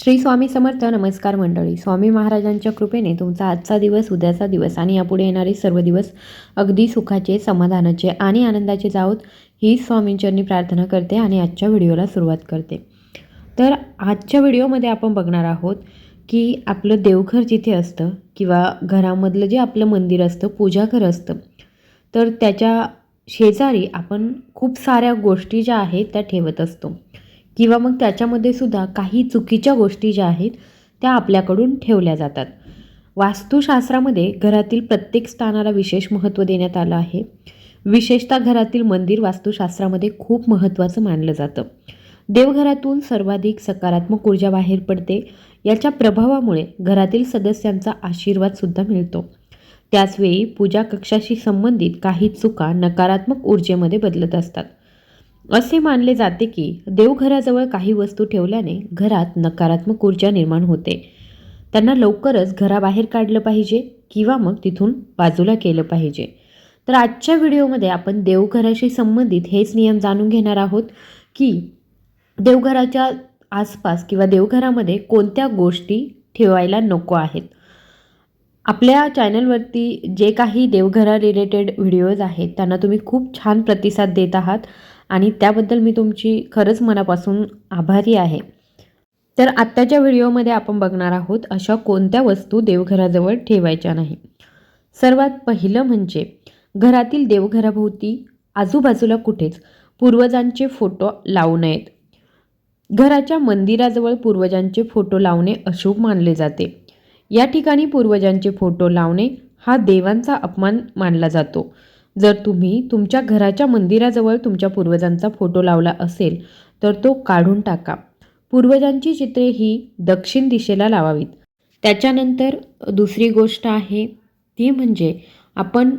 श्री स्वामी समर्थ नमस्कार मंडळी. स्वामी महाराजांच्या कृपेने तुमचा आजचा दिवस उद्याचा दिवस आणि यापुढे येणारे सर्व दिवस अगदी सुखाचे समाधानाचे आणि आनंदाचे जाऊत ही स्वामींचरणी प्रार्थना करते आणि आजच्या व्हिडिओला सुरुवात करते. तर आजच्या व्हिडिओमध्ये आपण बघणार आहोत की आपलं देवघर जिथे असतं किंवा घरामधलं जे आपलं मंदिर असतं पूजाघर असतं तर त्याच्या शेजारी आपण खूप साऱ्या गोष्टी ज्या आहेत त्या ठेवत असतो. किंवा मग त्याच्यामध्ये सुद्धा काही चुकीच्या गोष्टी ज्या आहेत त्या आपल्याकडून ठेवल्या जातात. वास्तुशास्त्रामध्ये घरातील प्रत्येक स्थानाला विशेष महत्त्व देण्यात आलं आहे. विशेषतः घरातील मंदिर वास्तुशास्त्रामध्ये खूप महत्त्वाचं मानलं जातं. देवघरातून सर्वाधिक सकारात्मक ऊर्जा बाहेर पडते. याच्या प्रभावामुळे घरातील सदस्यांचा आशीर्वादसुद्धा मिळतो. त्याचवेळी पूजा कक्षाशी संबंधित काही चुका नकारात्मक ऊर्जेमध्ये बदलत असतात. असे मानले जाते की देवघराजवळ काही वस्तू ठेवल्याने घरात नकारात्मक ऊर्जा निर्माण होते. त्यांना लवकरच घराबाहेर काढलं पाहिजे किंवा मग तिथून बाजूला केलं पाहिजे. तर आजच्या व्हिडिओमध्ये आपण देवघराशी संबंधित हेच नियम जाणून घेणार आहोत की देवघराच्या आसपास किंवा देवघरामध्ये कोणत्या गोष्टी ठेवायला नको आहेत. आपल्या चॅनलवरती जे काही देवघरा रिलेटेड व्हिडिओज आहेत त्यांना तुम्ही खूप छान प्रतिसाद देत आहात. आणि त्याबद्दल मी तुमची खरंच मनापासून आभारी आहे. तर आत्ताच्या व्हिडिओमध्ये आपण बघणार आहोत अशा कोणत्या वस्तू देवघराजवळ ठेवायच्या नाही. सर्वात पहिलं म्हणजे घरातील देवघराभोवती आजूबाजूला कुठेच पूर्वजांचे फोटो लावू नयेत. घराच्या मंदिराजवळ पूर्वजांचे फोटो लावणे अशुभ मानले जाते. या ठिकाणी पूर्वजांचे फोटो लावणे हा देवांचा अपमान मानला जातो. जर तुम्ही तुमच्या घराच्या मंदिराजवळ तुमच्या पूर्वजांचा फोटो लावला असेल तर तो काढून टाका. पूर्वजांची चित्रे ही दक्षिण दिशेला लावावीत. त्याच्यानंतर दुसरी गोष्ट आहे ती म्हणजे आपण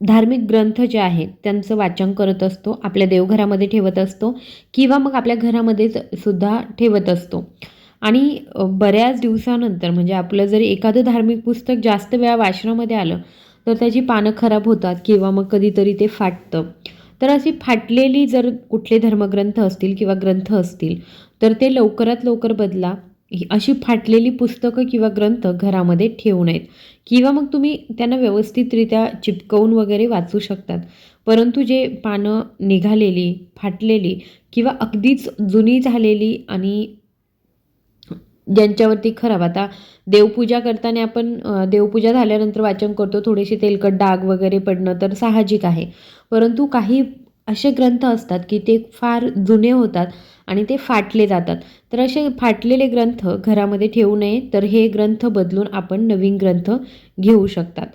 धार्मिक ग्रंथ जे आहेत त्यांचं वाचन करत असतो आपल्या देवघरामध्ये ठेवत असतो किंवा मग आपल्या घरामध्येच सुद्धा ठेवत असतो. आणि बऱ्याच दिवसानंतर म्हणजे आपलं जर एखादं धार्मिक पुस्तक जास्त वेळा वाचनामध्ये आलं तर त्याची पानं खराब होतात किंवा मग कधीतरी ते फाटतं. तर अशी फाटलेली जर कुठले धर्मग्रंथ असतील किंवा ग्रंथ असतील तर ते लवकरात लवकर बदला. ही अशी फाटलेली पुस्तकं किंवा ग्रंथ घरामध्ये ठेवू नयेत. किंवा मग तुम्ही त्यांना व्यवस्थितरित्या चिपकवून वगैरे वाचू शकतात. परंतु जे पानं निघालेली फाटलेली किंवा अगदीच जुनी झालेली आणि ज्यांच्यावरती खराब. आता देवपूजा करताना आपण देवपूजा झाल्यानंतर वाचन करतो थोडेसे तेलकट डाग वगैरे पडणं तर साहजिक आहे. परंतु काही असे ग्रंथ असतात की ते फार जुने होतात आणि ते फाटले जातात. तर असे फाटलेले ग्रंथ घरामध्ये ठेवू नये तर हे ग्रंथ बदलून आपण नवीन ग्रंथ घेऊ शकतात.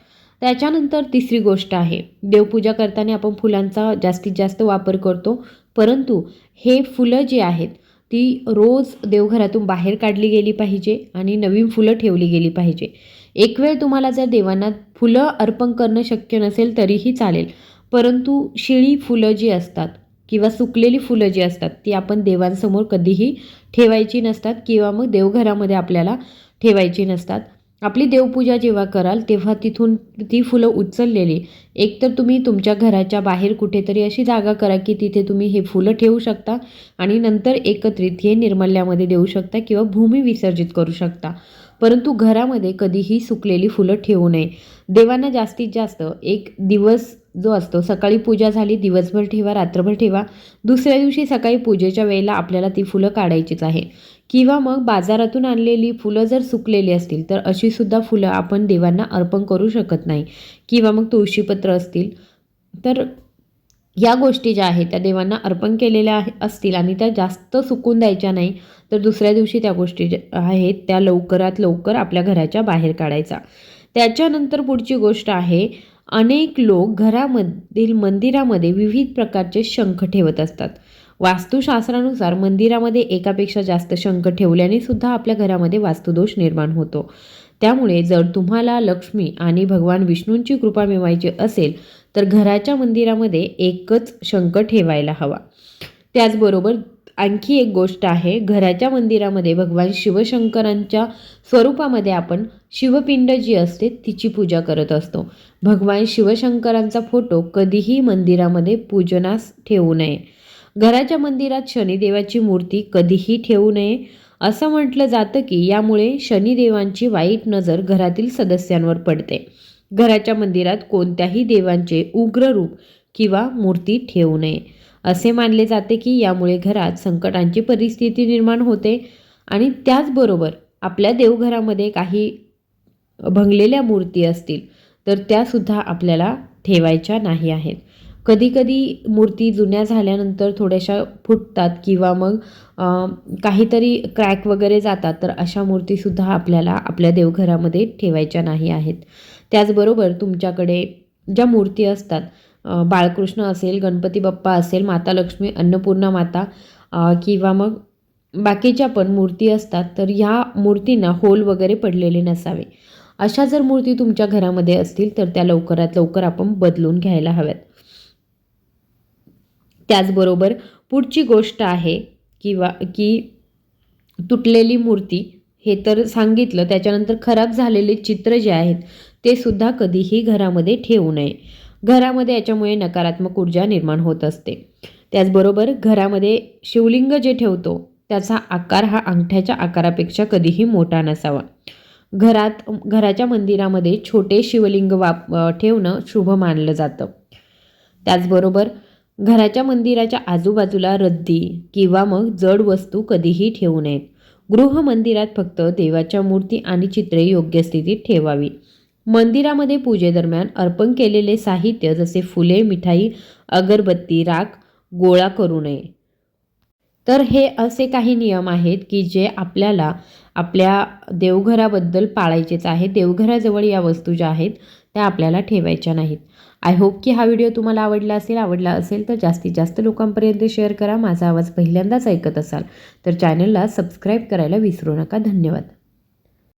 त्याच्यानंतर तिसरी गोष्ट आहे. देवपूजा करताना आपण फुलांचा जास्तीत जास्त वापर करतो. परंतु हे फुलं जी आहेत ती रोज देवघरातून बाहेर काढली गेली पाहिजे आणि नवीन फुलं ठेवली गेली पाहिजे. एक वेळ तुम्हाला जर देवांना फुलं अर्पण करणं शक्य नसेल तरीही चालेल. परंतु शिळी फुलं जी असतात किंवा सुकलेली फुलं जी असतात ती आपण देवांसमोर कधीही ठेवायची नसतात किंवा मग देवघरामध्ये आपल्याला ठेवायची नसतात. आपली देवपूजा जेव्हा कराल तेव्हा तिथून ती फुलं उचललेली. एकतर तुम्ही तुमच्या घराच्या बाहेर कुठेतरी अशी जागा करा की तिथे तुम्ही हे फुलं ठेवू शकता आणि नंतर एकत्रित हे निर्मल्यामध्ये देऊ शकता किंवा भूमी विसर्जित करू शकता. परंतु घरामध्ये कधीही सुकलेली फुलं ठेवू नये. देवांना जास्तीत जास्त एक दिवस जो असतो सकाळी पूजा झाली दिवसभर ठेवा रात्रभर ठेवा दुसऱ्या दिवशी सकाळी पूजेच्या वेळेला आपल्याला ती फुलं काढायचीच आहे. किंवा मग बाजारातून आणलेली फुलं जर सुकलेली असतील तर अशी सुद्धा फुलं आपण देवांना अर्पण करू शकत नाही. किंवा मग तुळशीपत्र असतील. तर या गोष्टी ज्या आहेत त्या देवांना अर्पण केलेल्या आहे असतील आणि त्या जास्त सुकून द्यायच्या नाही तर दुसऱ्या दिवशी त्या गोष्टी ज्या आहेत त्या लवकरात लवकर आपल्या घराच्या बाहेर काढायचा. त्याच्यानंतर पुढची गोष्ट आहे अनेक लोक घरामधील मंदिरामध्ये विविध प्रकारचे शंख ठेवत असतात. वास्तुशास्त्रानुसार मंदिरामध्ये एकापेक्षा जास्त शंख ठेवल्याने सुद्धा आपल्या घरामध्ये वास्तुदोष निर्माण होतो. त्यामुळे जर तुम्हाला लक्ष्मी आणि भगवान विष्णूंची कृपा मिळवायची असेल तर घराच्या मंदिरामध्ये एकच शंख ठेवायला हवा. त्याचबरोबर आणखी एक गोष्ट आहे घराच्या मंदिरामध्ये भगवान शिवशंकरांच्या स्वरूपामध्ये आपण शिवपिंड जी असते तिची पूजा करत असतो. भगवान शिवशंकरांचा फोटो कधीही मंदिरामध्ये पूजनास ठेवू नये. घराच्या मंदिरात शनिदेवाची मूर्ती कधीही ठेवू नये. असं म्हटलं जातं की यामुळे शनिदेवांची वाईट नजर घरातील सदस्यांवर पडते. घराच्या मंदिरात कोणत्याही देवांचे उग्र रूप किंवा मूर्ती ठेवू नये. असे मानले जाते की यामुळे घरात संकटांची परिस्थिती निर्माण होते आणि त्याचबरोबर आपल्या देवघरामध्ये काही भंगलेल्या मूर्ती असतील तर त्यासुद्धा आपल्याला ठेवायच्या नाही आहेत. कधीकधी मूर्ती जुन्या झाल्यानंतर थोड्याशा फुटतात किंवा मग काहीतरी क्रॅक वगैरे जातात तर अशा मूर्तीसुद्धा आपल्याला आपल्या देवघरामध्ये ठेवायच्या नाही आहेत. त्याचबरोबर तुमच्याकडे ज्या मूर्ती असतात बाळकृष्ण असेल गणपती बाप्पा असेल माता लक्ष्मी अन्नपूर्णा माता किंवा मग बाकीच्या पण मूर्ती असतात तर ह्या मूर्तींना होल वगैरे पडलेले नसावे. अशा जर मूर्ती तुमच्या घरामध्ये असतील तर त्या लवकरात लवकर आपण बदलून घ्यायला हव्यात. त्याचबरोबर पुढची गोष्ट आहे किंवा की तुटलेली मूर्ती हे तर सांगितलं त्याच्यानंतर खराब झालेले चित्र जे आहेत ते सुद्धा कधीही घरामध्ये ठेवू नये. घरामध्ये याच्यामुळे नकारात्मक ऊर्जा निर्माण होत असते. त्याचबरोबर घरामध्ये शिवलिंग जे ठेवतो त्याचा आकार हा अंगठ्याच्या आकारापेक्षा कधीही मोठा नसावा. घरात घराच्या मंदिरामध्ये छोटे शिवलिंग वाप ठेवणं शुभ मानलं जातं. त्याचबरोबर घराच्या मंदिराच्या आजूबाजूला रद्दी किंवा मग जड वस्तू कधीही ठेवू नयेत. गृह मंदिरात फक्त देवाच्या मूर्ती आणि चित्रे योग्य स्थितीत ठेवावी. मंदिरामध्ये पूजेदरम्यान अर्पण केलेले साहित्य जसे फुले मिठाई अगरबत्ती राख गोळा करू नये. तर हे असे काही नियम आहेत की जे आपल्याला आपल्या देवघराबद्दल पाळायचेच आहे. देवघराजवळ या वस्तू ज्या आहेत त्या आपल्याला ठेवायच्या नाहीत. आय होप की हा व्हिडिओ तुम्हाला आवडला असेल. आवडला असेल तर जास्तीत जास्त लोकांपर्यंत शेअर करा. माझा आवाज पहिल्यांदाच ऐकत असाल तर चॅनलला सबस्क्राईब करायला विसरू नका. धन्यवाद.